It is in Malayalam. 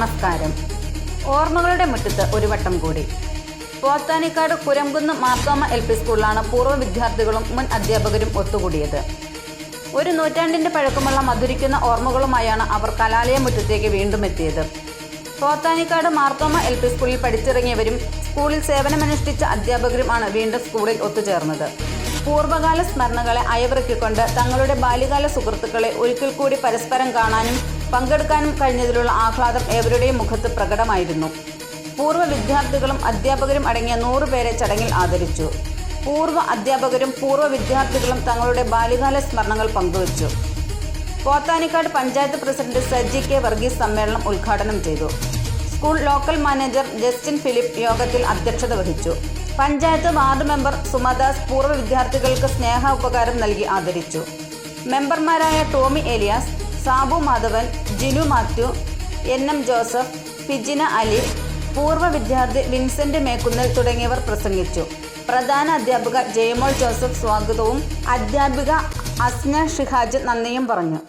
നമസ്കാരം. ഓർമ്മകളുടെ മുറ്റത്ത് ഒരു വട്ടം കൂടി. പോത്താനിക്കാട് കുരംകുന്ന് മാർത്തോമ എൽ പി സ്കൂളിലാണ് പൂർവ വിദ്യാർത്ഥികളും മുൻ അധ്യാപകരും ഒത്തുകൂടിയത്. ഒരു നൂറ്റാണ്ടിന്റെ പഴക്കമുള്ള മധുരിക്കുന്ന ഓർമ്മകളുമായാണ് അവർ കലാലയ മുറ്റത്തേക്ക് വീണ്ടും എത്തിയത്. പോത്താനിക്കാട് മാർത്തോമ എൽ പി സ്കൂളിൽ പഠിച്ചിറങ്ങിയവരും സ്കൂളിൽ സേവനമനുഷ്ഠിച്ച അധ്യാപകരുമാണ് വീണ്ടും സ്കൂളിൽ ഒത്തുചേർന്നത്. പൂർവകാല സ്മരണകളെ അയവിറക്കിക്കൊണ്ട് തങ്ങളുടെ ബാല്യകാല സുഹൃത്തുക്കളെ ഒരിക്കൽ കൂടി പരസ്പരം കാണാനും പങ്കെടുക്കാനും കഴിഞ്ഞതിലുള്ള ആഹ്ലാദം ഏവരുടെയും മുഖത്ത് പ്രകടമായിരുന്നു. പൂർവ വിദ്യാർത്ഥികളും അധ്യാപകരും അടങ്ങിയ നൂറ് പേരെ ചടങ്ങിൽ ആദരിച്ചു. പൂർവ അധ്യാപകരും പൂർവ വിദ്യാർത്ഥികളും തങ്ങളുടെ ബാല്യകാല സ്മരണകൾ പങ്കുവച്ചു. പോത്താനിക്കാട് പഞ്ചായത്ത് പ്രസിഡന്റ് സജി കെ വർഗീസ് സമ്മേളനം ഉദ്ഘാടനം ചെയ്തു. School local manager Justin Philip യോഗത്തിൽ അധ്യക്ഷത വഹിച്ചു. പഞ്ചായത്ത് വാർഡ് മെമ്പർ സുമദാസ് പൂർവ വിദ്യാർത്ഥികൾക്ക് സ്നേഹ ഉപകാരം നൽകി ആദരിച്ചു. മെമ്പർമാരായ Tomy Elias Sabu Madhavan Jinu Mathew N M Joseph Pijina Ali പൂർവ വിദ്യാർത്ഥി വിൻസെന്റ് മേക്കുന്നൽ തുടങ്ങിയവർ പ്രസംഗിച്ചു. പ്രധാന അധ്യാപിക ജയമോൾ ജോസഫ് സ്വാഗതവും അധ്യാപിക അസ്ന ഷിഹാജ് നന്ദിയും പറഞ്ഞു.